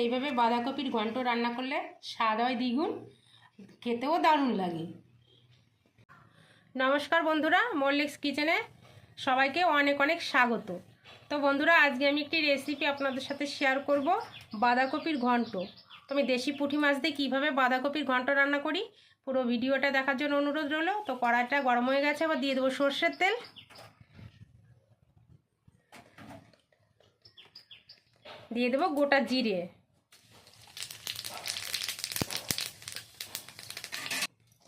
এইভাবে বাঁধাকপির ঘন্ট রান্না করলে স্বাদ হয় দ্বিগুণ, খেতেও দারুণ লাগে। নমস্কার বন্ধুরা, মল্লিক্স কিচেনে সবাইকে অনেক অনেক স্বাগত। তো বন্ধুরা, আজকে আমি একটি রেসিপি আপনাদের সাথে শেয়ার করব, বাঁধাকপির ঘন্ট। তো আমি দেশি পুঁটি মাছ দিয়ে কীভাবে বাঁধাকপির ঘন্ট রান্না করি, পুরো ভিডিওটা দেখার জন্য অনুরোধ রইল। তো কড়াইটা গরম হয়ে গেছে, এবার দিয়ে দেবো সর্ষের তেল। দিয়ে দেবো গোটা জিরে।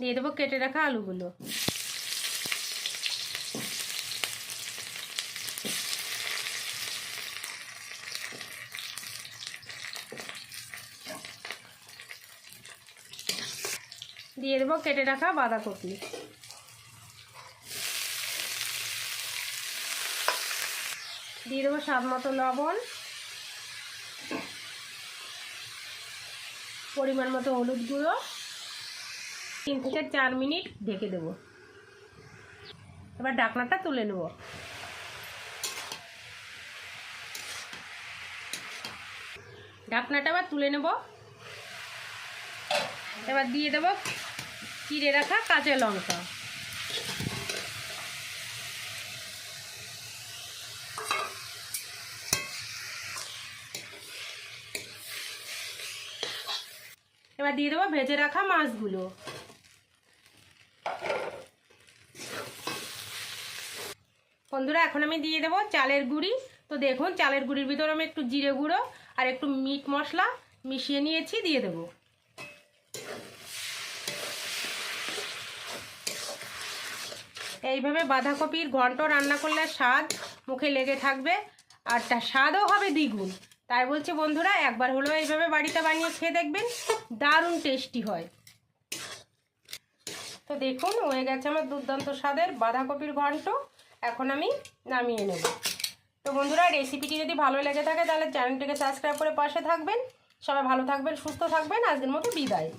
দিয়ে দেবো কেটে রাখা আলুগুলো। দিয়ে দেবো কেটে রাখা বাঁধাকপি। দিয়ে দেবো স্বাদ মতো লবণ। পরিমাণ মতো হলুদ গুঁড়ো। তিন থেকে চার মিনিট ঢেকে দেব। এবার ঢাকনাটা তুলে নেব। ঢাকনাটা আবার তুলে নেব। এবার দিয়ে দেব চিড়ে রাখা কাঁচা লঙ্কা। এবার দিয়ে দেবো ভেজে রাখা মাছগুলো। বন্ধুরা, এখন আমি দিয়ে দেবো চালের গুঁড়ি। তো দেখুন, চালের গুঁড়ির ভিতরে আমি একটু জিরে গুঁড়ো আর একটু মিট মশলা মিশিয়ে নিয়েছি, দিয়ে দেবো। এইভাবে বাঁধাকপির ঘন্ট রান্না করলে স্বাদ মুখে লেগে থাকবে আর তার স্বাদও হবে দ্বিগুণ। তাই বলছি, বন্ধুরা, একবার হলেও এইভাবে বাড়িতে বানিয়ে খেয়ে দেখবেন, দারুণ টেস্টি হয়। তো দেখুন, হয়ে গেছে আমার দুর্দান্ত স্বাদের বাঁধাকপির ঘন্ট। এখন আমি নামিয়ে নেব। তো বন্ধুরা রেসিপিটি যদি ভালো লেগে থাকে, তাহলে চ্যানেলটিকে সাবস্ক্রাইব করে পাশে থাকবেন। সবাই ভালো থাকবেন, সুস্থ থাকবেন। আজকের মতো বিদায়।